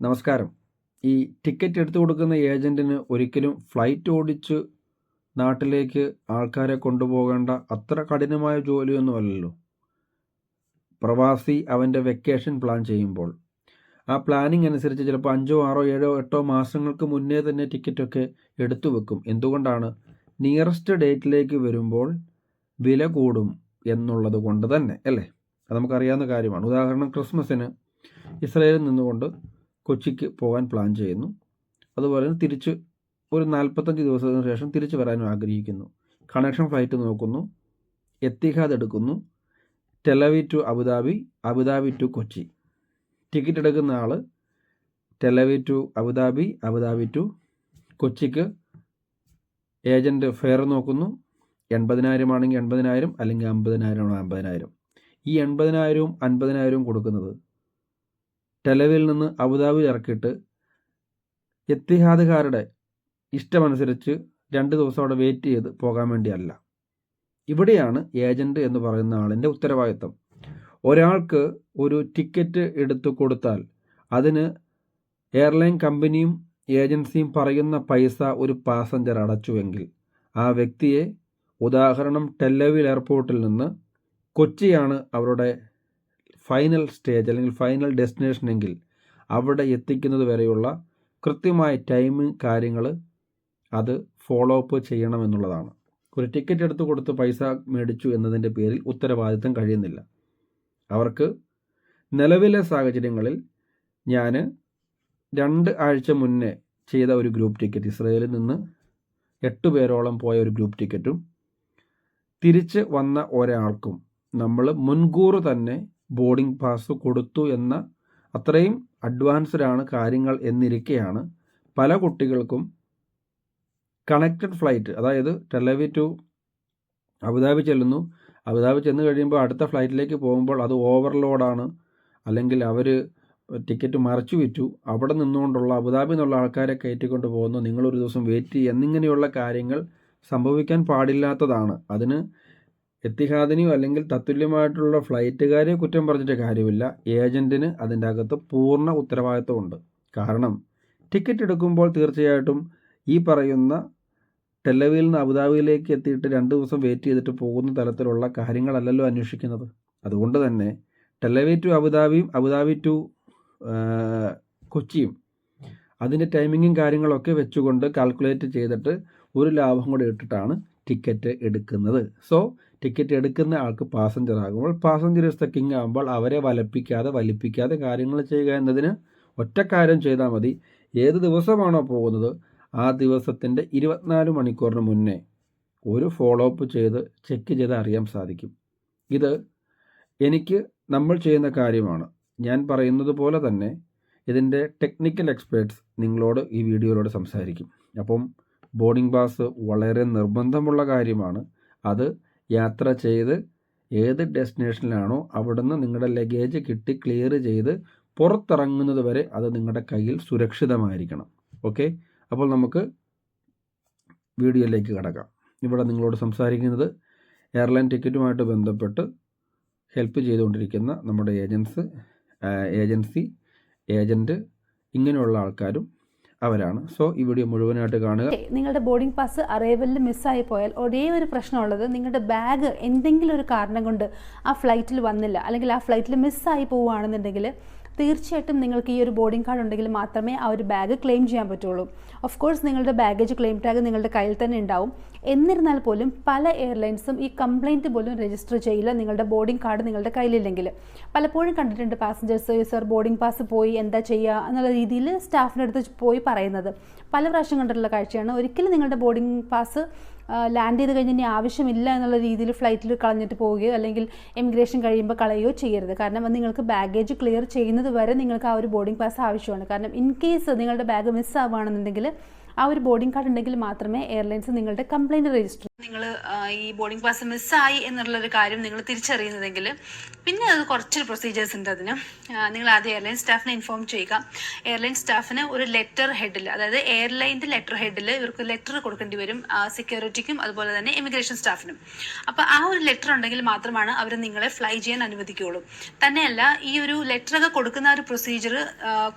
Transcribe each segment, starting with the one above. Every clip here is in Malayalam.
നമസ്കാരം. ഈ ടിക്കറ്റ് എടുത്തു കൊടുക്കുന്ന ഏജന്റിന് ഒരിക്കലും ഫ്ലൈറ്റ് ഓടിച്ച് നാട്ടിലേക്ക് ആൾക്കാരെ കൊണ്ടുപോകേണ്ട അത്ര കഠിനമായ ജോലിയൊന്നുമല്ലല്ലോ പ്രവാസി അവന്റെ വെക്കേഷൻ പ്ലാൻ ചെയ്യുമ്പോൾ. ആ പ്ലാനിങ് അനുസരിച്ച് ചിലപ്പോൾ അഞ്ചോ ആറോ ഏഴോ എട്ടോ മാസങ്ങൾക്ക് മുന്നേ തന്നെ ടിക്കറ്റൊക്കെ എടുത്തു വെക്കും. എന്തുകൊണ്ടാണ്? നിയറസ്റ്റ് ഡേറ്റിലേക്ക് വരുമ്പോൾ വില കൂടും എന്നുള്ളത് കൊണ്ട് തന്നെ അല്ലേ? അത് നമുക്കറിയാവുന്ന കാര്യമാണ്. ഉദാഹരണം ക്രിസ്മസിന് ഇസ്രയേലിൽ നിന്നുകൊണ്ട് കൊച്ചിക്ക് പോകാൻ പ്ലാൻ ചെയ്യുന്നു. അതുപോലെ തന്നെ തിരിച്ച് ഒരു നാൽപ്പത്തഞ്ച് ദിവസത്തിന് ശേഷം തിരിച്ചു വരാനും ആഗ്രഹിക്കുന്നു. കണക്ഷൻ ഫ്ലൈറ്റ് നോക്കുന്നു. എത്തിഹാദ് എടുക്കുന്നു. Tel Aviv to Abu Dhabi Abu Dhabi to Kochi ticket എടുക്കുന്ന ആൾ Tel Aviv to Abu Dhabi Abu Dhabi to കൊച്ചിക്ക് agent fare നോക്കുന്നു. എൺപതിനായിരം ആണെങ്കിൽ എൺപതിനായിരം അല്ലെങ്കിൽ അമ്പതിനായിരം ആണെങ്കിൽ അമ്പതിനായിരം. ഈ എൺപതിനായിരവും അൻപതിനായിരവും കൊടുക്കുന്നത് ടെലവിൽ നിന്ന് അബുദാബി ഇറക്കിയിട്ട് എത്തിഹാദുകാരുടെ ഇഷ്ടമനുസരിച്ച് രണ്ട് ദിവസം അവിടെ വെയിറ്റ് ചെയ്ത് പോകാൻ വേണ്ടിയല്ല. ഇവിടെയാണ് ഏജന്റ് എന്ന് പറയുന്ന ആളിന്റെ ഉത്തരവാദിത്തം ഒരാൾക്ക് ഒരു ടിക്കറ്റ് എടുത്തു കൊടുത്താൽ അതിന് എയർലൈൻ കമ്പനിയും ഏജൻസിയും പറയുന്ന പൈസ ഒരു പാസഞ്ചർ അടച്ചുവെങ്കിൽ ആ വ്യക്തിയെ ഉദാഹരണം ടെല്ലവിൽ എയർപോർട്ടിൽ നിന്ന് കൊച്ചിയാണ് അവരുടെ ഫൈനൽ സ്റ്റേജ് അല്ലെങ്കിൽ ഫൈനൽ ഡെസ്റ്റിനേഷൻ എങ്കിൽ അവിടെ എത്തിക്കുന്നത് വരെയുള്ള കൃത്യമായ ടൈമിംഗ് കാര്യങ്ങൾ അത് ഫോളോ അപ്പ് ചെയ്യണം എന്നുള്ളതാണ്. ഒരു ടിക്കറ്റ് എടുത്ത് കൊടുത്ത് പൈസ മേടിച്ചു എന്നതിന്റെ പേരിൽ ഉത്തരവാദിത്തം കഴിയുന്നില്ല. അവർക്ക് നിലവിലെ സാഹചര്യങ്ങളിൽ ഞാൻ രണ്ട് ആഴ്ച മുന്നേ ചെയ്ത ഒരു ഗ്രൂപ്പ് ടിക്കറ്റ് ഇസ്രയേലിൽ നിന്ന് എട്ട് പേരോളം പോയ ഒരു ഗ്രൂപ്പ് ടിക്കറ്റും തിരിച്ച് വന്ന ഒരാൾക്കും നമ്മൾ മുൻകൂർ തന്നെ ബോർഡിംഗ് പാസ് കൊടുത്തു എന്ന അത്രയും അഡ്വാൻസ്ഡാണ് കാര്യങ്ങൾ എന്നിരിക്കെയാണ് പല കുട്ടികൾക്കും കണക്റ്റഡ് ഫ്ലൈറ്റ് അതായത് Tel Aviv to Abu Dhabi ചെല്ലുന്നു. അബുദാബി ചെന്ന് കഴിയുമ്പോൾ അടുത്ത ഫ്ലൈറ്റിലേക്ക് പോകുമ്പോൾ അത് ഓവർലോഡാണ്. അല്ലെങ്കിൽ അവർ ടിക്കറ്റ് മറച്ചു വിറ്റു. അവിടെ നിന്നുകൊണ്ടുള്ള അബുദാബി എന്നുള്ള ആൾക്കാരെ കയറ്റിക്കൊണ്ട് പോകുന്നു. നിങ്ങളൊരു ദിവസം വെയിറ്റ് ചെയ്യുക. എന്നിങ്ങനെയുള്ള കാര്യങ്ങൾ സംഭവിക്കാൻ പാടില്ലാത്തതാണ്. അതിന് എത്തിഹാദിനെയോ അല്ലെങ്കിൽ തത്തുല്യമായിട്ടുള്ള ഫ്ലൈറ്റുകാരെ കുറ്റം പറഞ്ഞിട്ട് കാര്യമില്ല. ഏജന്റിന് അതിന്റെ അകത്ത് പൂർണ ഉത്തരവാദിത്വമുണ്ട്. കാരണം ടിക്കറ്റ് എടുക്കുമ്പോൾ തീർച്ചയായിട്ടും ഈ പറയുന്ന ടെല്ലവിയിൽ നിന്ന് അബുദാബിയിലേക്ക് എത്തിയിട്ട് രണ്ട് ദിവസം വെയിറ്റ് ചെയ്തിട്ട് പോകുന്ന തരത്തിലുള്ള കാര്യങ്ങളല്ലല്ലോ അന്വേഷിക്കുന്നത്. അതുകൊണ്ട് തന്നെ ടെല്ലവി ടു അബുദാബിയും അബുദാബി ടു കൊച്ചിയും അതിന്റെ ടൈമിങ്ങും കാര്യങ്ങളൊക്കെ വെച്ചുകൊണ്ട് കാൽക്കുലേറ്റ് ചെയ്തിട്ട് ഒരു ലാഭം കൂടെ ഇട്ടിട്ടാണ് ടിക്കറ്റ് എടുക്കുന്നത്. സോ ടിക്കറ്റ് എടുക്കുന്ന ആൾക്ക് പാസഞ്ചർ ആകുമ്പോൾ പാസഞ്ചർ ഇസ് ദ കിങ് ആകുമ്പോൾ അവരെ വലപ്പിക്കാതെ വലിപ്പിക്കാതെ കാര്യങ്ങൾ ചെയ്യുക എന്നതിന് ഒറ്റ കാര്യം ചെയ്താൽ മതി. ഏത് ദിവസമാണോ പോകുന്നത്? ആ ദിവസത്തിന്റെ ഇരുപത്തിനാല് മണിക്കൂറിന് മുന്നേ ഒരു ഫോളോ അപ്പ് ചെയ്ത് ചെക്ക് ചെയ്ത് അറിയാൻ സാധിക്കും. ഇത് എനിക്ക് നമ്മൾ ചെയ്യുന്ന കാര്യമാണ്. ഞാൻ പറയുന്നത് പോലെ തന്നെ ഇതിന്റെ ടെക്നിക്കൽ എക്സ്പേർട്സ് നിങ്ങളോട് ഈ വീഡിയോയിലൂടെ സംസാരിക്കും. അപ്പം ബോർഡിംഗ് പാസ് വളരെ നിർബന്ധമുള്ള കാര്യമാണ്. അത് യാത്ര ചെയ്ത് ഏത് ഡെസ്റ്റിനേഷനിലാണോ അവിടുന്ന് നിങ്ങളുടെ ലഗേജ് കിട്ടി ക്ലിയർ ചെയ്ത് പുറത്തിറങ്ങുന്നത് വരെ അത് നിങ്ങളുടെ കയ്യിൽ സുരക്ഷിതമായിരിക്കണം. ഓക്കെ? അപ്പോൾ നമുക്ക് വീഡിയോയിലേക്ക് കടക്കാം. ഇവിടെ നിങ്ങളോട് സംസാരിക്കുന്നത് എയർലൈൻ ടിക്കറ്റുമായിട്ട് ബന്ധപ്പെട്ട് ഹെൽപ്പ് ചെയ്തുകൊണ്ടിരിക്കുന്ന നമ്മുടെ ഏജൻസ് ഏജൻസി ഏജന്റ് ഇങ്ങനെയുള്ള ആൾക്കാരും അവരാണ്. സോ ഈ വീഡിയോ മുഴുവനായിട്ട് കാണുക. നിങ്ങളുടെ ബോർഡിംഗ് പാസ് അറൈവലിൽ മിസ്സായി പോയാൽ ഒരേ ഒരു പ്രശ്നമുള്ളത് നിങ്ങളുടെ ബാഗ് എന്തെങ്കിലും ഒരു കാരണം കൊണ്ട് ആ ഫ്ലൈറ്റിൽ വന്നില്ല അല്ലെങ്കിൽ ആ ഫ്ലൈറ്റിൽ മിസ്സായി പോവുകയാണെന്നുണ്ടെങ്കിൽ തീർച്ചയായിട്ടും നിങ്ങൾക്ക് ഈ ഒരു ബോർഡിംഗ് കാർഡ് ഉണ്ടെങ്കിൽ മാത്രമേ ആ ഒരു ബാഗ് ക്ലെയിം ചെയ്യാൻ പറ്റുള്ളൂ. ഓഫ് കോഴ്സ് നിങ്ങളുടെ ബാഗേജ് ക്ലെയിം ടാഗ് നിങ്ങളുടെ കയ്യിൽ തന്നെ ഉണ്ടാവും. എന്നിരുന്നാൽ പോലും പല എയർലൈൻസും ഈ കംപ്ലയിന്റ് പോലും രജിസ്റ്റർ ചെയ്യില്ല നിങ്ങളുടെ ബോർഡിംഗ് കാർഡ് നിങ്ങളുടെ കയ്യിലില്ലെങ്കിൽ. പലപ്പോഴും കണ്ടിട്ടുണ്ട് പാസഞ്ചേഴ്സ് സർ ബോർഡിംഗ് പാസ് പോയി എന്താ ചെയ്യുക എന്നുള്ള രീതിയിൽ സ്റ്റാഫിന്റെ അടുത്ത് പോയി പറയുന്നത്. പല പ്രാവശ്യം കണ്ടിട്ടുള്ള കാഴ്ചയാണ്. ഒരിക്കലും നിങ്ങളുടെ ബോർഡിംഗ് പാസ് ലാൻഡ് ചെയ്ത് കഴിഞ്ഞ് ഇനി ആവശ്യമില്ല എന്നുള്ള രീതിയിൽ ഫ്ലൈറ്റിൽ കളഞ്ഞിട്ട് പോവുകയോ അല്ലെങ്കിൽ എമിഗ്രേഷൻ കഴിയുമ്പോൾ കളയുകയോ ചെയ്യരുത്. കാരണം അത് നിങ്ങൾക്ക് ബാഗേജ് ക്ലിയർ ചെയ്യുന്നത് വരെ നിങ്ങൾക്ക് ആ ഒരു ബോർഡിംഗ് പാസ് ആവശ്യമാണ്. കാരണം ഇൻ കേസ് നിങ്ങളുടെ ബാഗ് മിസ് ആവുകയാണെന്നുണ്ടെങ്കിൽ ആ ഒരു ബോർഡിംഗ് കാർഡ് ഉണ്ടെങ്കിൽ മാത്രമേ എയർലൈൻസ് നിങ്ങളുടെ കംപ്ലയിന്റ് രജിസ്റ്റർ നിങ്ങൾ ഈ ബോർഡിംഗ് പാസ് മിസ്സായി എന്നുള്ളൊരു കാര്യം നിങ്ങൾ തിരിച്ചറിയുന്നതെങ്കിൽ പിന്നെ അത് കുറച്ച് പ്രൊസീജിയേഴ്സ് ഉണ്ട് അതിന്. നിങ്ങൾ ആദ്യം എയർലൈൻ സ്റ്റാഫിനെ ഇൻഫോം ചെയ്യുക. എയർലൈൻ സ്റ്റാഫിന് ഒരു ലെറ്റർ ഹെഡിൽ അതായത് എയർലൈന്റെ ലെറ്റർ ഹെഡിൽ ഇവർക്ക് ലെറ്റർ കൊടുക്കേണ്ടി വരും സെക്യൂരിറ്റിക്കും അതുപോലെ തന്നെ ഇമിഗ്രേഷൻ സ്റ്റാഫിനും അപ്പോൾ ആ ഒരു ലെറ്റർ ഉണ്ടെങ്കിൽ മാത്രമാണ് അവർ നിങ്ങളെ ഫ്ലൈ ചെയ്യാൻ അനുവദിക്കുകയുള്ളൂ. തന്നെയല്ല ഈ ഒരു ലെറ്റർ ലെറ്ററൊക്കെ കൊടുക്കുന്ന ഒരു പ്രൊസീജിയർ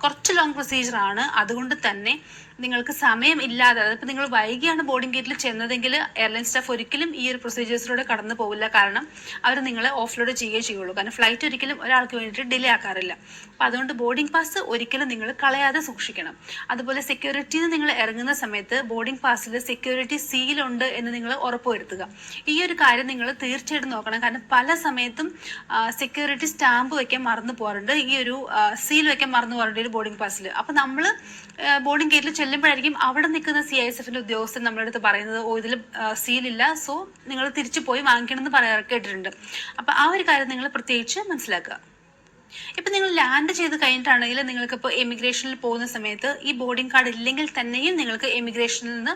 കുറച്ച് ലോങ് പ്രൊസീജിയറാണ് അതുകൊണ്ട് തന്നെ നിങ്ങൾക്ക് സമയം ഇല്ലാതെ ഇപ്പം നിങ്ങൾ വൈകിയാണ് ബോർഡിംഗ് ഗേറ്റിൽ ചെന്നതെങ്കിൽ എയർലൈൻ സ്റ്റാഫ് ഒരിക്കലും ഈ ഒരു പ്രൊസീജിയേഴ്സിലൂടെ കടന്നു പോകില്ല കാരണം അവർ നിങ്ങളെ ഓഫ്ലോഡ് ചെയ്യുകയേ ചെയ്യുള്ളൂ. കാരണം ഫ്ലൈറ്റ് ഒരിക്കലും ഒരാൾക്ക് വേണ്ടിയിട്ട് ഡിലേ ആക്കാറില്ല. അപ്പോൾ അതുകൊണ്ട് ബോർഡിംഗ് പാസ് ഒരിക്കലും നിങ്ങൾ കളയാതെ സൂക്ഷിക്കണം. അതുപോലെ സെക്യൂരിറ്റിയിൽ നിങ്ങൾ ഇറങ്ങുന്ന സമയത്ത് ബോർഡിംഗ് പാസ്സിൽ സെക്യൂരിറ്റി സീലുണ്ട് എന്ന് നിങ്ങൾ ഉറപ്പുവരുത്തുക. ഈ ഒരു കാര്യം നിങ്ങൾ തീർച്ചയായിട്ടും നോക്കണം. കാരണം പല സമയത്തും സെക്യൂരിറ്റി സ്റ്റാമ്പ് വയ്ക്കാൻ മറന്നു പോകാറുണ്ട്. ഈ ഒരു സീൽ വയ്ക്കാൻ മറന്നു പോകാറുണ്ട് ഒരു ബോർഡിംഗ് പാസ്സിൽ അപ്പോൾ നമ്മൾ ബോർഡിംഗ് ഗേറ്റിൽ ചെല്ലുമ്പോഴായിരിക്കും അവിടെ നിൽക്കുന്ന സി ഐ എസ് എഫിന്റെ ഉദ്യോഗസ്ഥൻ നമ്മളെടുത്ത് പറയുന്നത് ഓ ഇതിൽ സീലില്ല സോ നിങ്ങൾ തിരിച്ചു പോയി വാങ്ങിക്കണം എന്ന് പറയാറ് കേട്ടിട്ടുണ്ട്. അപ്പോൾ ആ ഒരു കാര്യം നിങ്ങൾ പ്രത്യേകിച്ച് മനസ്സിലാക്കുക. ഇപ്പൊ നിങ്ങൾ ലാൻഡ് ചെയ്ത് കഴിഞ്ഞിട്ടാണെങ്കിൽ നിങ്ങൾക്ക് ഇപ്പോൾ എമിഗ്രേഷനിൽ പോകുന്ന സമയത്ത് ഈ ബോർഡിംഗ് കാർഡ് ഇല്ലെങ്കിൽ തന്നെയും നിങ്ങൾക്ക് എമിഗ്രേഷനിൽ നിന്ന്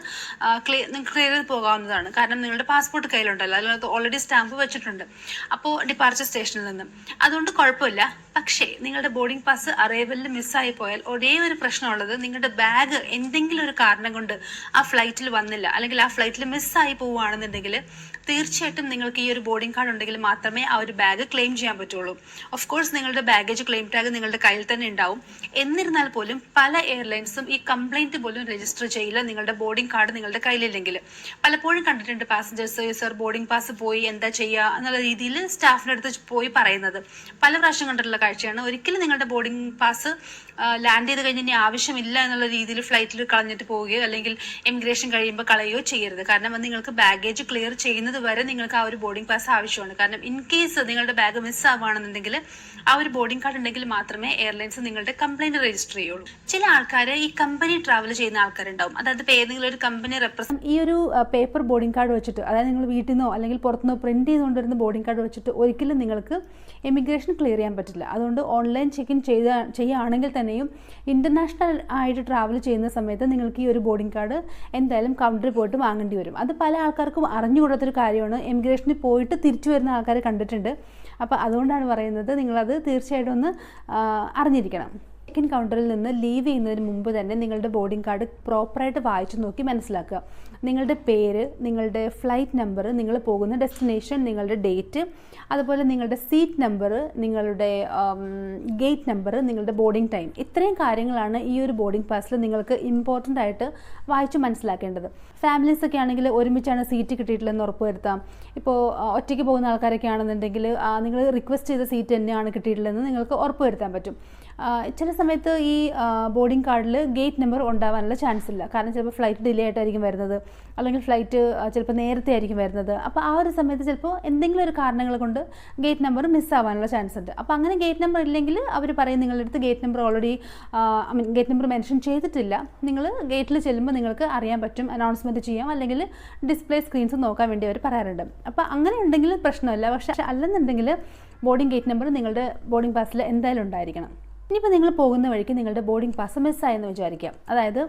ക്ലിയർ ക്ലിയർ ചെയ്ത് പോകാവുന്നതാണ്. കാരണം നിങ്ങളുടെ പാസ്പോർട്ട് കയ്യിലുണ്ടല്ലോ. അതിനകത്ത് ഓൾറെഡി സ്റ്റാമ്പ് വെച്ചിട്ടുണ്ട്. അപ്പോൾ ഡിപ്പാർച്ചർ സ്റ്റേഷനിൽ നിന്ന്. അതുകൊണ്ട് കുഴപ്പമില്ല. പക്ഷേ നിങ്ങളുടെ ബോർഡിംഗ് പാസ് അറൈവലിൽ മിസ്സായി പോയാൽ ഒരേ ഒരു പ്രശ്നമുള്ളത് നിങ്ങളുടെ ബാഗ് എന്തെങ്കിലും ഒരു കാരണം കൊണ്ട് ആ ഫ്ലൈറ്റിൽ വന്നില്ല. അല്ലെങ്കിൽ ആ ഫ്ലൈറ്റിൽ മിസ്സായി പോവുകയാണെന്നുണ്ടെങ്കിൽ തീർച്ചയായിട്ടും നിങ്ങൾക്ക് ഈ ഒരു ബോർഡിംഗ് കാർഡ് ഉണ്ടെങ്കിൽ മാത്രമേ ആ ഒരു ബാഗ് ക്ലെയിം ചെയ്യാൻ പറ്റുള്ളൂ. ഓഫ് കോഴ്സ് നിങ്ങളുടെ ബാഗേജ് ക്ലെയിം ടാഗ് നിങ്ങളുടെ കയ്യിൽ തന്നെ ഉണ്ടാവും. എന്നിരുന്നാൽ പോലും പല എയർലൈൻസും ഈ കംപ്ലൈന്റ് പോലും രജിസ്റ്റർ ചെയ്യില്ല നിങ്ങളുടെ ബോർഡിംഗ് കാർഡ് നിങ്ങളുടെ കയ്യിലില്ലെങ്കിൽ. പലപ്പോഴും കണ്ടിട്ടുണ്ട് പാസഞ്ചേഴ്സ് സർ ബോർഡിംഗ് പാസ് പോയി എന്താ ചെയ്യുക എന്നുള്ള രീതിയിൽ സ്റ്റാഫിന്റെ അടുത്ത് പോയി പറയുന്നത്. പല പ്രാവശ്യം കണ്ടിട്ടുള്ള കാഴ്ചയാണ്. ഒരിക്കലും നിങ്ങളുടെ ബോർഡിംഗ് പാസ് ലാൻഡ് ചെയ്ത് കഴിഞ്ഞ് ഇനി ആവശ്യമില്ല എന്നുള്ള രീതിയിൽ ഫ്ലൈറ്റിൽ കളഞ്ഞിട്ട് പോവുകയോ അല്ലെങ്കിൽ ഇമിഗ്രേഷൻ കഴിയുമ്പോൾ കളയുകയോ ചെയ്യരുത്. കാരണം അത് നിങ്ങൾക്ക് ബാഗേജ് ക്ലിയർ ചെയ്യുന്നത് വരെ നിങ്ങൾക്ക് ആ ഒരു ബോർഡിംഗ് പാസ് ആവശ്യമാണ്. കാരണം ഇൻ കേസ് നിങ്ങളുടെ ബാഗ് മിസ് ആവുകയാണെന്നുണ്ടെങ്കിൽ ആ ഒരു ബോർഡിംഗ് കാർഡ് ഉണ്ടെങ്കിൽ മാത്രമേ എയർലൈൻസ് നിങ്ങളുടെ കംപ്ലൈന്റ് രജിസ്റ്റർ ചെയ്യുള്ളൂ. ചില ആൾക്കാർ ഈ കമ്പനി ട്രാവൽ ചെയ്യുന്ന ആൾക്കാരുണ്ടാവും. അതായത് ഇപ്പോൾ ഏതെങ്കിലും ഒരു കമ്പനി റെപ്രസെന്റ് ഈ ഒരു പേപ്പർ ബോർഡിംഗ് കാർഡ് വെച്ചിട്ട് അതായത് നിങ്ങൾ വീട്ടിൽ നിന്നോ അല്ലെങ്കിൽ പുറത്തുനിന്നോ പ്രിന്റ് ചെയ്തുകൊണ്ടിരുന്ന ബോർഡിംഗ് കാർഡ് വെച്ചിട്ട് ഒരിക്കലും നിങ്ങൾക്ക് എമിഗ്രേഷൻ ക്ലിയർ ചെയ്യാൻ പറ്റില്ല. അതുകൊണ്ട് ഓൺലൈൻ ചെക്ക് ഇൻ ചെയ്ത ചെയ്യുകയാണെങ്കിൽ തന്നെയും ഇന്റർനാഷണൽ ആയിട്ട് ട്രാവൽ ചെയ്യുന്ന സമയത്ത് നിങ്ങൾക്ക് ഈ ഒരു ബോർഡിംഗ് കാർഡ് എന്തായാലും കൗണ്ടറിൽ പോയിട്ട് വാങ്ങേണ്ടി വരും. അത് പല ആൾക്കാർക്കും അറിഞ്ഞുകൂടാത്തൊരു കാര്യമാണ്. എമിഗ്രേഷനിൽ പോയിട്ട് തിരിച്ചു വരുന്ന ആൾക്കാരെ കണ്ടിട്ടുണ്ട്. അപ്പോൾ അതുകൊണ്ടാണ് പറയുന്നത് നിങ്ങളത് തീർച്ചയായിട്ടും ഒന്ന് അറിഞ്ഞിരിക്കണം. ചെക്ക് ഇൻ കൗണ്ടറിൽ നിന്ന് ലീവ് ചെയ്യുന്നതിന് മുമ്പ് തന്നെ നിങ്ങളുടെ ബോർഡിംഗ് കാർഡ് പ്രോപ്പറായിട്ട് വായിച്ചു നോക്കി മനസ്സിലാക്കുക. നിങ്ങളുടെ പേര് നിങ്ങളുടെ ഫ്ലൈറ്റ് നമ്പർ നിങ്ങൾ പോകുന്ന ഡെസ്റ്റിനേഷൻ നിങ്ങളുടെ ഡേറ്റ് അതുപോലെ നിങ്ങളുടെ സീറ്റ് നമ്പർ നിങ്ങളുടെ ഗേറ്റ് നമ്പർ നിങ്ങളുടെ ബോർഡിംഗ് ടൈം ഇത്രയും കാര്യങ്ങളാണ് ഈ ഒരു ബോർഡിംഗ് പാസിൽ നിങ്ങൾക്ക് ഇമ്പോർട്ടന്റ് ആയിട്ട് വായിച്ച് മനസ്സിലാക്കേണ്ടത്. ഫാമിലീസ് ഒക്കെ ആണെങ്കിൽ ഒരുമിച്ചാണ് സീറ്റ് കിട്ടിയിട്ടില്ലെന്ന് ഉറപ്പുവരുത്താം. ഇപ്പോൾ ഒറ്റയ്ക്ക് പോകുന്ന ആൾക്കാരൊക്കെ ആണെന്നുണ്ടെങ്കിൽ നിങ്ങൾ റിക്വസ്റ്റ് ചെയ്ത സീറ്റ് തന്നെയാണ് കിട്ടിയിട്ടുള്ളതെന്ന് നിങ്ങൾക്ക് ഉറപ്പുവരുത്താൻ പറ്റും. ചില സമയത്ത് ഈ ബോർഡിംഗ് കാർഡിൽ ഗേറ്റ് നമ്പർ ഉണ്ടാവാനുള്ള ചാൻസ് ഇല്ല. കാരണം ചിലപ്പോൾ ഫ്ലൈറ്റ് ഡിലേ ആയിട്ടായിരിക്കും വരുന്നത്. അല്ലെങ്കിൽ ഫ്ലൈറ്റ് ചിലപ്പോൾ നേരത്തെ ആയിരിക്കും വരുന്നത്. അപ്പോൾ ആ ഒരു സമയത്ത് ചിലപ്പോൾ എന്തെങ്കിലും ഒരു കാരണങ്ങൾ കൊണ്ട് ഗേറ്റ് നമ്പർ മിസ്സാവാനുള്ള ചാൻസ് ഉണ്ട്. അപ്പോൾ അങ്ങനെ ഗേറ്റ് നമ്പർ ഇല്ലെങ്കിൽ അവർ പറയും നിങ്ങളുടെ അടുത്ത് gate number already I mean gate number mention ചെയ്തിട്ടില്ല. നിങ്ങൾ ഗേറ്റിൽ ചെല്ലുമ്പോൾ നിങ്ങൾക്ക് അറിയാൻ പറ്റും അനൗൺസ്മെന്റ് ചെയ്യാം അല്ലെങ്കിൽ ഡിസ്പ്ലേ സ്ക്രീൻസ് നോക്കാൻ വേണ്ടി അവർ പറയാറുണ്ട്. അപ്പോൾ അങ്ങനെ ഉണ്ടെങ്കിൽ പ്രശ്നമില്ല. പക്ഷേ അല്ലെന്നുണ്ടെങ്കിൽ ബോർഡിംഗ് ഗേറ്റ് നമ്പർ നിങ്ങളുടെ ബോർഡിംഗ് പാസ്സിൽ എന്തായാലും ഉണ്ടായിരിക്കണം. ഇനിയിപ്പോൾ നിങ്ങൾ പോകുന്ന വഴിക്ക് നിങ്ങളുടെ ബോർഡിംഗ് പാസ് മിസ്സായെന്ന് വിചാരിക്കാം. അതായത്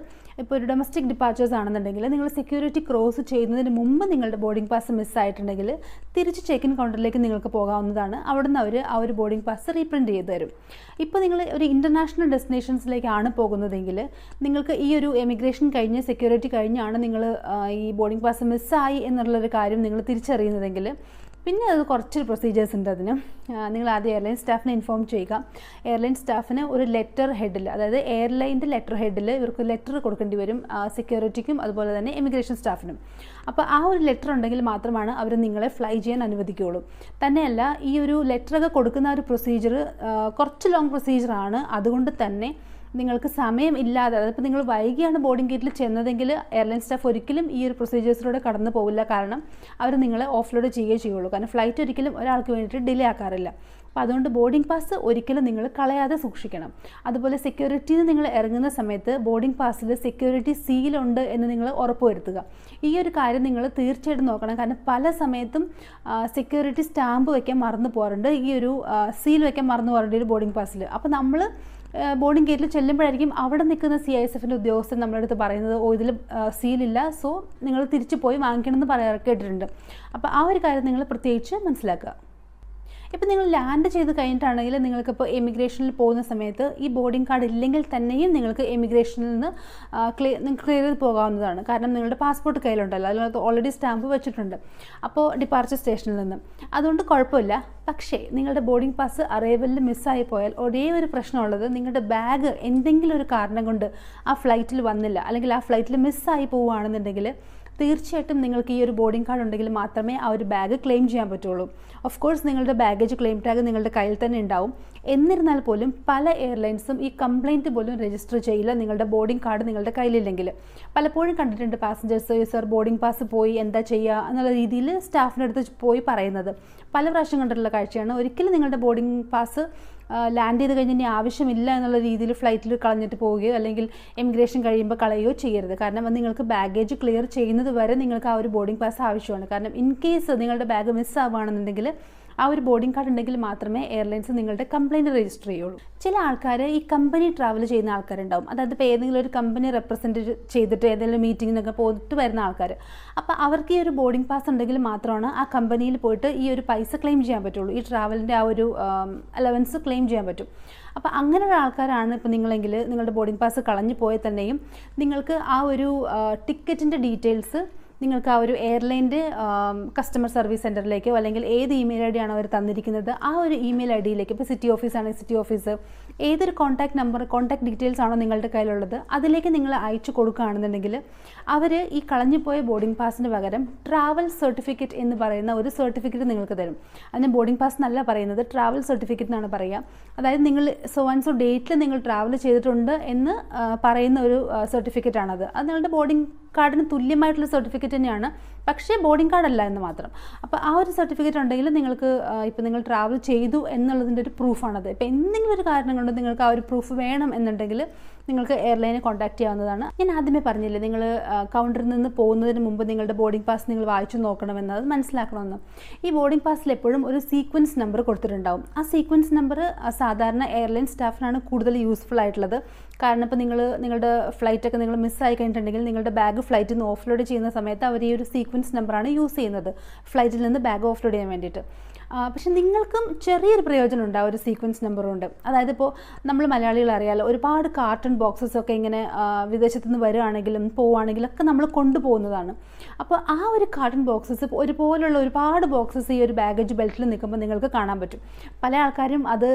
ഇപ്പോൾ ഒരു ഡൊമസ്റ്റിക് ഡിപ്പാർച്ചേഴ്സ് ആണെന്നുണ്ടെങ്കിൽ നിങ്ങൾ സെക്യൂരിറ്റി ക്രോസ് ചെയ്യുന്നതിന് മുമ്പ് നിങ്ങളുടെ ബോർഡിംഗ് പാസ് മിസ്സായിട്ടുണ്ടെങ്കിൽ തിരിച്ച് ചെക്ക് ഇൻ കൗണ്ടറിലേക്ക് നിങ്ങൾക്ക് പോകാവുന്നതാണ്. അവിടുന്ന് അവർ ആ ഒരു ബോർഡിംഗ് പാസ് റീപ്രിന്റ് ചെയ്ത് തരും. ഇപ്പോൾ നിങ്ങൾ ഒരു ഇന്റർനാഷണൽ ഡെസ്റ്റിനേഷൻസിലേക്കാണ് പോകുന്നതെങ്കിൽ നിങ്ങൾക്ക് ഈ ഒരു എമിഗ്രേഷൻ കഴിഞ്ഞ് സെക്യൂരിറ്റി കഴിഞ്ഞാണ് നിങ്ങൾ ഈ ബോർഡിംഗ് പാസ് മിസ്സായി എന്നുള്ളൊരു കാര്യം നിങ്ങൾ തിരിച്ചറിയുന്നതെങ്കിൽ പിന്നെ അത് കുറച്ച് പ്രൊസീജിയേഴ്സ് ഉണ്ട് അതിന്. നിങ്ങൾ ആദ്യം എയർലൈൻ സ്റ്റാഫിനെ ഇൻഫോം ചെയ്യുക. എയർലൈൻ സ്റ്റാഫിന് ഒരു ലെറ്റർ ഹെഡിൽ അതായത് എയർലൈന്റെ ലെറ്റർ ഹെഡിൽ ഇവർക്ക് ലെറ്റർ കൊടുക്കേണ്ടി വരും സെക്യൂരിറ്റിക്കും അതുപോലെ തന്നെ ഇമിഗ്രേഷൻ സ്റ്റാഫിനും അപ്പോൾ ആ ഒരു ലെറ്റർ ഉണ്ടെങ്കിൽ മാത്രമാണ് അവർ നിങ്ങളെ ഫ്ലൈ ചെയ്യാൻ അനുവദിക്കുകയുള്ളൂ. തന്നെയല്ല ഈ ഒരു ലെറ്ററൊക്കെ കൊടുക്കുന്ന ഒരു പ്രൊസീജിയർ കുറച്ച് ലോങ് പ്രൊസീജിയറാണ് അതുകൊണ്ട് തന്നെ നിങ്ങൾക്ക് സമയം ഇല്ലാതെ അതായത് ഇപ്പോൾ നിങ്ങൾ വൈകിയാണ് ബോർഡിംഗ് ഗേറ്റിൽ ചെന്നതെങ്കിൽ എയർലൈൻ സ്റ്റാഫ് ഒരിക്കലും ഈ ഒരു പ്രൊസീജിയേഴ്സിലൂടെ കടന്നു പോകില്ല കാരണം അവർ നിങ്ങളെ ഓഫ്ലോഡ് ചെയ്യുകയേ ചെയ്യുള്ളൂ. കാരണം ഫ്ലൈറ്റ് ഒരിക്കലും ഒരാൾക്ക് വേണ്ടിയിട്ട് ഡിലേ ആക്കാറില്ല. അപ്പോൾ അതുകൊണ്ട് ബോർഡിംഗ് പാസ് ഒരിക്കലും നിങ്ങൾ കളയാതെ സൂക്ഷിക്കണം. അതുപോലെ സെക്യൂരിറ്റിയിൽ നിങ്ങൾ ഇറങ്ങുന്ന സമയത്ത് ബോർഡിംഗ് പാസ്സിൽ സെക്യൂരിറ്റി സീലുണ്ട് എന്ന് നിങ്ങൾ ഉറപ്പുവരുത്തുക. ഈ ഒരു കാര്യം നിങ്ങൾ തീർച്ചയായിട്ടും നോക്കണം. കാരണം പല സമയത്തും സെക്യൂരിറ്റി സ്റ്റാമ്പ് വയ്ക്കാൻ മറന്നു പോകാറുണ്ട്. ഈ ഒരു സീൽ വയ്ക്കാൻ മറന്നു പോകാറുണ്ട് ഒരു ബോർഡിംഗ് പാസ്സിൽ അപ്പോൾ നമ്മൾ ബോർഡിംഗ് ഗേറ്റിൽ ചെല്ലുമ്പോഴായിരിക്കും അവിടെ നിൽക്കുന്ന സി ഐ എസ് എഫിന്റെ ഉദ്യോഗസ്ഥൻ നമ്മുടെ അടുത്ത് പറയുന്നത് ഓ ഇതിൽ സീലില്ല സോ നിങ്ങൾ തിരിച്ചു പോയി വാങ്ങിക്കണമെന്ന് പറയാറ് കേട്ടിട്ടുണ്ട്. അപ്പോൾ ആ ഒരു കാര്യം നിങ്ങൾ പ്രത്യേകിച്ച് മനസ്സിലാക്കുക. ഇപ്പം നിങ്ങൾ ലാൻഡ് ചെയ്ത് കഴിഞ്ഞിട്ടാണെങ്കിൽ നിങ്ങൾക്കിപ്പോൾ എമിഗ്രേഷനിൽ പോകുന്ന സമയത്ത് ഈ ബോർഡിംഗ് കാർഡ് ഇല്ലെങ്കിൽ തന്നെയും നിങ്ങൾക്ക് എമിഗ്രേഷനിൽ നിന്ന് ക്ലിയർ ക്ലിയർ ചെയ്ത് പോകാവുന്നതാണ്. കാരണം നിങ്ങളുടെ പാസ്പോർട്ട് കയ്യിലുണ്ടല്ലോ. അതിനകത്ത് ഓൾറെഡി സ്റ്റാമ്പ് വെച്ചിട്ടുണ്ട്. അപ്പോൾ ഡിപ്പാർച്ചർ സ്റ്റേഷനിൽ നിന്ന്. അതുകൊണ്ട് കുഴപ്പമില്ല. പക്ഷേ നിങ്ങളുടെ ബോർഡിംഗ് പാസ് അറൈവലിൽ മിസ്സായി പോയാൽ ഒരേ ഒരു പ്രശ്നമുള്ളത് നിങ്ങളുടെ ബാഗ് എന്തെങ്കിലും ഒരു കാരണം കൊണ്ട് ആ ഫ്ലൈറ്റിൽ വന്നില്ല. അല്ലെങ്കിൽ ആ ഫ്ലൈറ്റിൽ മിസ്സായി പോവുകയാണെന്നുണ്ടെങ്കിൽ തീർച്ചയായിട്ടും നിങ്ങൾക്ക് ഈ ഒരു ബോർഡിംഗ് കാർഡ് ഉണ്ടെങ്കിൽ മാത്രമേ ആ ഒരു ബാഗ് ക്ലെയിം ചെയ്യാൻ പറ്റുള്ളൂ. ഓഫ് കോഴ്സ് നിങ്ങളുടെ ബാഗേജ് ക്ലെയിം ടാഗ് നിങ്ങളുടെ കയ്യിൽ തന്നെ ഉണ്ടാവും. എന്നിരുന്നാൽ പോലും പല എയർലൈൻസും ഈ കംപ്ലൈന്റ് പോലും രജിസ്റ്റർ ചെയ്യില്ല നിങ്ങളുടെ ബോർഡിംഗ് കാർഡ് നിങ്ങളുടെ കയ്യിലില്ലെങ്കിൽ. പലപ്പോഴും കണ്ടിട്ടുണ്ട് പാസഞ്ചേഴ്സ് സർ ബോർഡിംഗ് പാസ് പോയി എന്താ ചെയ്യുക എന്നുള്ള രീതിയിൽ സ്റ്റാഫിന്റെ അടുത്ത് പോയി പറയുന്നത്. പല പ്രാവശ്യം കണ്ടിട്ടുള്ള കാഴ്ചയാണ്. ഒരിക്കലും നിങ്ങളുടെ ബോർഡിംഗ് പാസ് ലാൻഡ് ചെയ്ത് കഴിഞ്ഞ് ഇനി ആവശ്യമില്ല എന്നുള്ള രീതിയിൽ ഫ്ലൈറ്റിൽ കളഞ്ഞിട്ട് പോവുകയോ അല്ലെങ്കിൽ എമിഗ്രേഷൻ കഴിയുമ്പോൾ കളയുകയോ ചെയ്യരുത്. കാരണം അത് നിങ്ങൾക്ക് ബാഗേജ് ക്ലിയർ ചെയ്യുന്നത് വരെ നിങ്ങൾക്ക് ആ ഒരു ബോർഡിംഗ് പാസ് ആവശ്യമാണ്. കാരണം ഇൻ കേസ് നിങ്ങളുടെ ബാഗ് മിസ് ആവുകയാണെന്നുണ്ടെങ്കിൽ ആ ഒരു ബോർഡിംഗ് കാർഡ് ഉണ്ടെങ്കിൽ മാത്രമേ എയർലൈൻസ് നിങ്ങളുടെ കംപ്ലയിന്റ് രജിസ്റ്റർ ചെയ്യുള്ളൂ. ചില ആൾക്കാർ ഈ കമ്പനി ട്രാവൽ ചെയ്യുന്ന ആൾക്കാരുണ്ടാവും. അതായത് ഇപ്പോൾ ഏതെങ്കിലും ഒരു കമ്പനി റെപ്രസെന്റ് ചെയ്തിട്ട് ഏതെങ്കിലും മീറ്റിങ്ങിനൊക്കെ പോയിട്ട് വരുന്ന ആൾക്കാർ അപ്പോൾ അവർക്ക് ഈ ഒരു ബോർഡിംഗ് പാസ് ഉണ്ടെങ്കിൽ മാത്രമാണ് ആ കമ്പനിയിൽ പോയിട്ട് ഈ ഒരു പൈസ ക്ലെയിം ചെയ്യാൻ പറ്റുള്ളൂ. ഈ ട്രാവലിന്റെ ആ ഒരു അലവൻസ് ക്ലെയിം ചെയ്യാൻ പറ്റും. അപ്പോൾ അങ്ങനെ അങ്ങനെയുള്ള ആൾക്കാരാണ് ഇപ്പോൾ നിങ്ങളെങ്കിൽ നിങ്ങളുടെ ബോർഡിംഗ് പാസ് കളഞ്ഞു പോയാൽ തന്നെയും നിങ്ങൾക്ക് ആ ഒരു ടിക്കറ്റിന്റെ ഡീറ്റെയിൽസ് നിങ്ങൾക്ക് ആ ഒരു എയർലൈന്റെ കസ്റ്റമർ സർവീസ് സെന്ററിലേക്കോ അല്ലെങ്കിൽ ഏത് ഇമെയിൽ ഐ ഡി ആണോ അവർ തന്നിരിക്കുന്നത് ആ ഒരു ഇമെയിൽ ഐ ഡിയിലേക്ക് ഇപ്പോൾ സിറ്റി ഓഫീസ് ആണെങ്കിൽ സിറ്റി ഓഫീസ് ഏതൊരു കോൺടാക്ട് നമ്പർ കോൺടാക്ട് ഡീറ്റെയിൽസ് ആണോ നിങ്ങളുടെ കയ്യിലുള്ളത് അതിലേക്ക് നിങ്ങൾ അയച്ചു കൊടുക്കുകയാണെന്നുണ്ടെങ്കിൽ അവർ ഈ കളഞ്ഞുപോയ ബോർഡിംഗ് പാസിന് പകരം ട്രാവൽ സർട്ടിഫിക്കറ്റ് എന്ന് പറയുന്ന ഒരു സർട്ടിഫിക്കറ്റ് നിങ്ങൾക്ക് തരും. അതിന് ബോർഡിംഗ് പാസ് എന്നല്ല പറയുന്നത് ട്രാവൽ സർട്ടിഫിക്കറ്റ് എന്നാണ് പറയുക. അതായത് നിങ്ങൾ സോ ആൻഡ് സോ ഡേറ്റിൽ നിങ്ങൾ ട്രാവൽ ചെയ്തിട്ടുണ്ട് എന്ന് പറയുന്ന ഒരു സർട്ടിഫിക്കറ്റ് ആണത്. അത് നിങ്ങളുടെ ബോർഡിംഗ് കാർഡിന് തുല്യമായിട്ടുള്ള സർട്ടിഫിക്കറ്റ് തന്നെയാണ്. പക്ഷേ ബോർഡിംഗ് കാർഡ് അല്ല എന്ന് മാത്രം. അപ്പോൾ ആ ഒരു സർട്ടിഫിക്കറ്റ് ഉണ്ടെങ്കിൽ നിങ്ങൾക്ക് ഇപ്പോൾ നിങ്ങൾ ട്രാവൽ ചെയ്തു എന്നുള്ളതിന്റെ ഒരു പ്രൂഫാണത് ഇപ്പോൾ എന്തെങ്കിലും ഒരു കാരണം കൊണ്ട് നിങ്ങൾക്ക് ആ ഒരു പ്രൂഫ് വേണം എന്നുണ്ടെങ്കിൽ നിങ്ങൾക്ക് എയർലൈനെ കോൺടാക്ട് ചെയ്യാവുന്നതാണ്. ഞാൻ ആദ്യമേ പറഞ്ഞില്ലേ നിങ്ങൾ കൗണ്ടറിൽ നിന്ന് പോകുന്നതിന് മുമ്പ് നിങ്ങളുടെ ബോർഡിംഗ് പാസ് നിങ്ങൾ വായിച്ചു നോക്കണമെന്ന് അത് മനസ്സിലാക്കണമെന്ന്. ഈ ബോർഡിംഗ് പാസിൽ എപ്പോഴും ഒരു സീക്വൻസ് നമ്പർ കൊടുത്തിട്ടുണ്ടാവും. ആ സീക്വൻസ് നമ്പർ സാധാരണ എയർലൈൻ സ്റ്റാഫിനാണ് കൂടുതൽ യൂസ്ഫുൾ ആയിട്ടുള്ളത്. കാരണം ഇപ്പോൾ നിങ്ങൾ നിങ്ങളുടെ ഫ്ലൈറ്റൊക്കെ നിങ്ങൾ മിസ്സായി കഴിഞ്ഞിട്ടുണ്ടെങ്കിൽ നിങ്ങളുടെ ബാഗ് ഫ്ലൈറ്റിൽ നിന്ന് ഓഫ്ലോഡ് ചെയ്യുന്ന സമയത്ത് അവർ ഈ ഒരു സീക്വൻസ് നമ്പറാണ് യൂസ് ചെയ്യുന്നത്. ഫ്ലൈറ്റിൽ നിന്ന് ബാഗ് ഓഫ്ലോഡ് ചെയ്യാൻ വേണ്ടിയിട്ട്. പക്ഷെ നിങ്ങൾക്കും ചെറിയൊരു പ്രയോജനം ഉണ്ടാവും ഒരു സീക്വൻസ് നമ്പറുണ്ട് അതായത് ഇപ്പോൾ നമ്മൾ മലയാളികൾ അറിയാലോ ഒരുപാട് കാർട്ടൺ ബോക്സസ് ഒക്കെ ഇങ്ങനെ വിദേശത്തു നിന്ന് വരുവാണെങ്കിലും പോവുകയാണെങ്കിലും ഒക്കെ നമ്മൾ കൊണ്ടുപോകുന്നതാണ്. അപ്പോൾ ആ ഒരു കാർട്ടൺ ബോക്സസ് ഒരുപോലുള്ള ഒരുപാട് ബോക്സസ് ഈ ഒരു ബാഗേജ് ബെൽറ്റിൽ നിൽക്കുമ്പോൾ നിങ്ങൾക്ക് കാണാൻ പറ്റും. പല ആൾക്കാരും അത്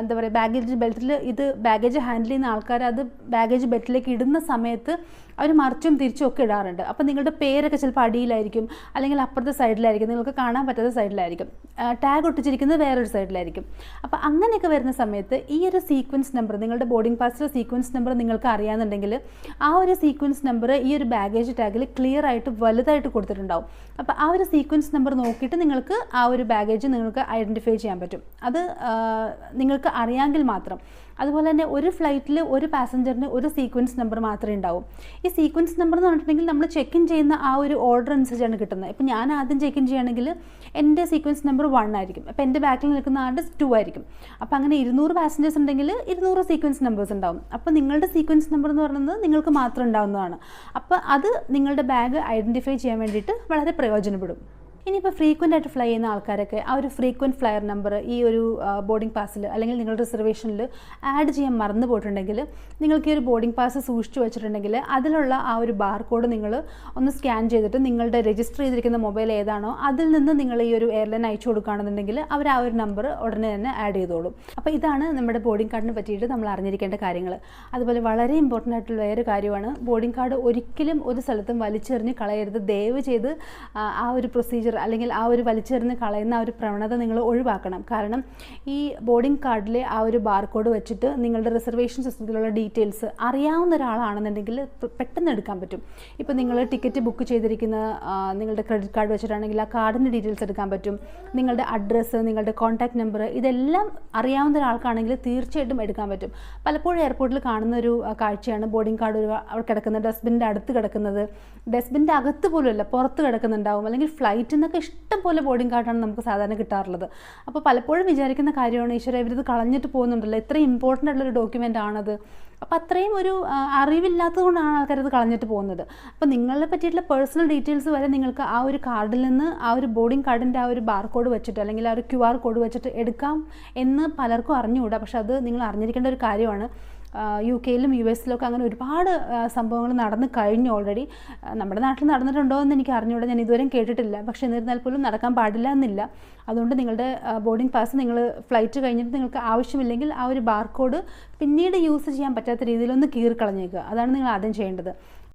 എന്താ പറയുക ബാഗേജ് ബെൽറ്റിൽ ഇത് ബാഗേജ് ഹാൻഡിൽ ചെയ്യുന്ന ആൾക്കാർ അത് ബാഗേജ് ബെൽറ്റിലേക്ക് ഇടുന്ന സമയത്ത് അവർ മറിച്ചും തിരിച്ചും ഒക്കെ ഇടാറുണ്ട്. അപ്പോൾ നിങ്ങളുടെ പേരൊക്കെ ചിലപ്പോൾ അടിയിലായിരിക്കും അല്ലെങ്കിൽ അപ്പുറത്തെ സൈഡിലായിരിക്കും നിങ്ങൾക്ക് കാണാൻ പറ്റാത്ത സൈഡിലായിരിക്കും ടാഗ് ഒട്ടിച്ചിരിക്കുന്നത് വേറൊരു സൈഡിലായിരിക്കും അപ്പോൾ അങ്ങനെയൊക്കെ വരുന്ന സമയത്ത് ഈ ഒരു സീക്വൻസ് നമ്പർ നിങ്ങളുടെ ബോർഡിംഗ് പാസിലെ സീക്വൻസ് നമ്പർ നിങ്ങൾക്ക് അറിയാമെന്നുണ്ടെങ്കിൽ ആ ഒരു സീക്വൻസ് നമ്പർ ഈ ഒരു ബാഗേജ് ടാഗിൽ ക്ലിയർ ആയിട്ട് വലുതായിട്ട് കൊടുത്തിട്ടുണ്ടാവും. അപ്പോൾ ആ ഒരു സീക്വൻസ് നമ്പർ നോക്കിയിട്ട് നിങ്ങൾക്ക് ആ ഒരു ബാഗേജ് നിങ്ങൾക്ക് ഐഡന്റിഫൈ ചെയ്യാൻ പറ്റും. അത് നിങ്ങൾക്ക് അറിയാമെങ്കിൽ മാത്രം. അതുപോലെ തന്നെ ഒരു ഫ്ലൈറ്റിൽ ഒരു പാസഞ്ചറിന് ഒരു സീക്വൻസ് നമ്പർ മാത്രമേ ഉണ്ടാവും. ഈ സീക്വൻസ് നമ്പർ എന്ന് പറഞ്ഞിട്ടുണ്ടെങ്കിൽ നമ്മൾ ചെക്ക് ഇൻ ചെയ്യുന്ന ആ ഒരു ഓർഡർ അനുസരിച്ചാണ് കിട്ടുന്നത്. ഇപ്പം ഞാൻ ആദ്യം ചെക്ക് ഇൻ ചെയ്യുകയാണെങ്കിൽ എന്റെ സീക്വൻസ് നമ്പർ വൺ ആയിരിക്കും. അപ്പോൾ എന്റെ ബാക്കിൽ നിൽക്കുന്ന ആളുടെ ടു ആയിരിക്കും. അപ്പോൾ അങ്ങനെ ഇരുന്നൂറ് പാസഞ്ചേഴ്സ് ഉണ്ടെങ്കിൽ ഇരുന്നൂറ് സീക്വൻസ് നമ്പേഴ്സ് ഉണ്ടാവും. അപ്പോൾ നിങ്ങളുടെ സീക്വൻസ് നമ്പർ എന്ന് പറയുന്നത് നിങ്ങൾക്ക് മാത്രം ഉണ്ടാവുന്നതാണ്. അപ്പോൾ അത് നിങ്ങളുടെ ബാഗ് ഐഡന്റിഫൈ ചെയ്യാൻ വേണ്ടിയിട്ട് വളരെ പ്രയോജനപ്പെടും. ഇനിയിപ്പോൾ ഫ്രീക്വന്റ് ആയിട്ട് ഫ്ലൈ ചെയ്യുന്ന ആൾക്കാരൊക്കെ ആ ഒരു ഫ്രീക്വന്റ് ഫ്ലയർ നമ്പർ ഈ ഒരു ബോർഡിംഗ് പാസ്സിൽ അല്ലെങ്കിൽ നിങ്ങളുടെ റിസർവേഷനിൽ ആഡ് ചെയ്യാൻ മറന്നു പോയിട്ടുണ്ടെങ്കിൽ നിങ്ങൾക്ക് ഈ ഒരു ബോർഡിംഗ് പാസ് സൂക്ഷിച്ചു വെച്ചിട്ടുണ്ടെങ്കിൽ അതിലുള്ള ആ ഒരു ബാർ കോഡ് നിങ്ങൾ ഒന്ന് സ്കാൻ ചെയ്തിട്ട് നിങ്ങളുടെ രജിസ്റ്റർ ചെയ്തിരിക്കുന്ന മൊബൈൽ ഏതാണോ അതിൽ നിന്ന് നിങ്ങൾ ഈ ഒരു എയർലൈൻ അയച്ചു കൊടുക്കുകയാണെന്നുണ്ടെങ്കിൽ അവർ ആ ഒരു നമ്പർ ഉടനെ തന്നെ ആഡ് ചെയ്തോളും. അപ്പോൾ ഇതാണ് നമ്മുടെ ബോർഡിംഗ് കാർഡിനെ പറ്റിയിട്ട് നമ്മൾ അറിഞ്ഞിരിക്കേണ്ട കാര്യങ്ങൾ. അതുപോലെ വളരെ ഇമ്പോർട്ടന്റ് ആയിട്ടുള്ള വേറെ കാര്യമാണ് ബോർഡിംഗ് കാർഡ് ഒരിക്കലും ഒരു സ്ഥലത്തും വലിച്ചെറിഞ്ഞ് കളയരുത്. ദയവ് ചെയ്ത് ആ ഒരു പ്രൊസീജിയർ അല്ലെങ്കിൽ ആ ഒരു വലിച്ചെറിഞ്ഞ് കളയുന്ന ആ ഒരു പ്രവണത നിങ്ങൾ ഒഴിവാക്കണം. കാരണം ഈ ബോർഡിംഗ് കാർഡിലെ ആ ഒരു ബാർകോഡ് വെച്ചിട്ട് നിങ്ങളുടെ റിസർവേഷൻ സിസ്റ്റത്തിലുള്ള ഡീറ്റെയിൽസ് അറിയാവുന്ന ഒരാളാണെന്നുണ്ടെങ്കിൽ പെട്ടെന്ന് എടുക്കാൻ പറ്റും. ഇപ്പോൾ നിങ്ങൾ ടിക്കറ്റ് ബുക്ക് ചെയ്തിരിക്കുന്ന നിങ്ങളുടെ ക്രെഡിറ്റ് കാർഡ് വെച്ചിട്ടാണെങ്കിൽ ആ കാർഡിന്റെ ഡീറ്റെയിൽസ് എടുക്കാൻ പറ്റും. നിങ്ങളുടെ അഡ്രസ്സ് നിങ്ങളുടെ കോൺടാക്ട് നമ്പർ ഇതെല്ലാം അറിയാവുന്ന ഒരാൾക്കാണെങ്കിൽ തീർച്ചയായിട്ടും എടുക്കാൻ പറ്റും. പലപ്പോഴും എയർപോർട്ടിൽ കാണുന്ന ഒരു കാഴ്ചയാണ് ബോർഡിംഗ് കാർഡ് ഒരു കിടക്കുന്ന ഡസ്റ്റ്ബിന്റെ അടുത്ത് കിടക്കുന്നത്. ഡസ്റ്റ്ബിന്റെ അകത്ത് പോലുമല്ല പുറത്ത് കിടക്കുന്നുണ്ടാവും. അല്ലെങ്കിൽ ഫ്ലൈറ്റിൽ നിന്നൊക്കെ ഇഷ്ടം പോലെ ബോർഡിംഗ് കാർഡാണ് നമുക്ക് സാധാരണ കിട്ടാറുള്ളത്. അപ്പോൾ പലപ്പോഴും വിചാരിക്കുന്ന കാര്യമാണ് ഈശ്വര ഇവരിത് കളഞ്ഞിട്ട് പോകുന്നുണ്ടല്ലോ ഇത്രയും ഇമ്പോർട്ടന്റ് ആയിട്ടുള്ളൊരു ഡോക്യുമെന്റ് ആണത്. അപ്പോൾ അത്രയും ഒരു അറിവില്ലാത്തത് കൊണ്ടാണ് ആൾക്കാർ ഇത് കളഞ്ഞിട്ട് പോകുന്നത്. അപ്പോൾ നിങ്ങളെ പറ്റിയിട്ടുള്ള പേഴ്സണൽ ഡീറ്റെയിൽസ് വരെ നിങ്ങൾക്ക് ആ ഒരു കാർഡിൽ നിന്ന് ആ ഒരു ബോർഡിംഗ് കാർഡിന്റെ ആ ഒരു ബാർകോഡ് വെച്ചിട്ട് അല്ലെങ്കിൽ ആ ഒരു ക്യു ആർ കോഡ് വെച്ചിട്ട് എടുക്കാം എന്ന് പലർക്കും അറിഞ്ഞുകൂടാ. പക്ഷെ അത് നിങ്ങൾ അറിഞ്ഞിരിക്കേണ്ട ഒരു കാര്യമാണ്. യു കെയിലും യു എസിലും ഒക്കെ അങ്ങനെ ഒരുപാട് സംഭവങ്ങൾ നടന്നു കഴിഞ്ഞു ഓൾറെഡി നമ്മുടെ നാട്ടിൽ നടന്നിട്ടുണ്ടോ എന്ന് എനിക്ക് അറിഞ്ഞുകൂടെ ഞാൻ ഇതുവരെയും കേട്ടിട്ടില്ല. പക്ഷേ എന്നിരുന്നാൽ പോലും നടക്കാൻ പാടില്ല എന്നില്ല. അതുകൊണ്ട് നിങ്ങളുടെ ബോർഡിംഗ് പാസ് നിങ്ങൾ ഫ്ലൈറ്റ് കഴിഞ്ഞിട്ട് നിങ്ങൾക്ക് ആവശ്യമില്ലെങ്കിൽ ആ ഒരു ബാർകോഡ് പിന്നീട് യൂസ് ചെയ്യാൻ പറ്റാത്ത രീതിയിലൊന്ന് കീറിക്കളഞ്ഞേക്കുക. അതാണ് നിങ്ങൾ ആദ്യം ചെയ്യേണ്ടത്.